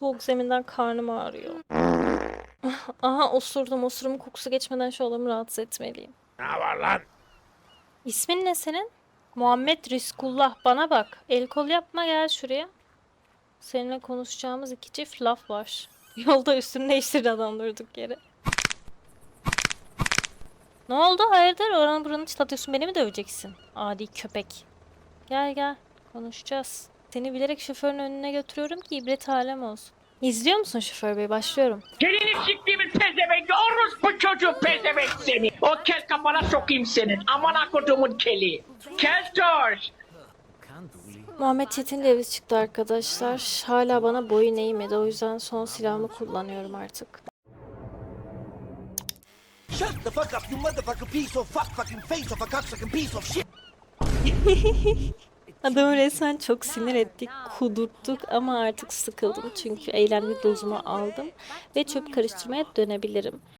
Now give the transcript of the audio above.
Soğuk zeminden karnım ağrıyor. Aha osurdum. Osurumun kokusu geçmeden şu adamı rahatsız etmeliyim. Ne var lan? İsmin ne senin? Muhammed Rizkullah. Bana bak. El kol yapma gel şuraya. Seninle konuşacağımız iki çift laf var. Yolda üstünü değiştirdi adam durduk yere. Ne oldu? Hayırdır? Oranın buranın çıtlatıyorsun. Beni mi döveceksin? Adi köpek. Gel gel. Konuşacağız. Seni bilerek şoförün önüne götürüyorum ki ibret alem olsun. İzliyor musun şoför bey? Başlıyorum. Gelini siktiğimiz pezevenk, orospu çocuğu pezevenk seni. O kel kafana sokayım senin. Aman akodumun keli. Keltoş. Muhammed Çetin Leviz çıktı arkadaşlar. Hala bana boyun eğmedi. O yüzden son silahımı kullanıyorum artık. Shut the fuck up, you motherfucking piece of fuck fucking face of a cocksucking piece of shit. Adamı resmen çok sinir ettik, kudurttuk ama artık sıkıldım çünkü eğlenme dozumu aldım ve çöp karıştırmaya dönebilirim.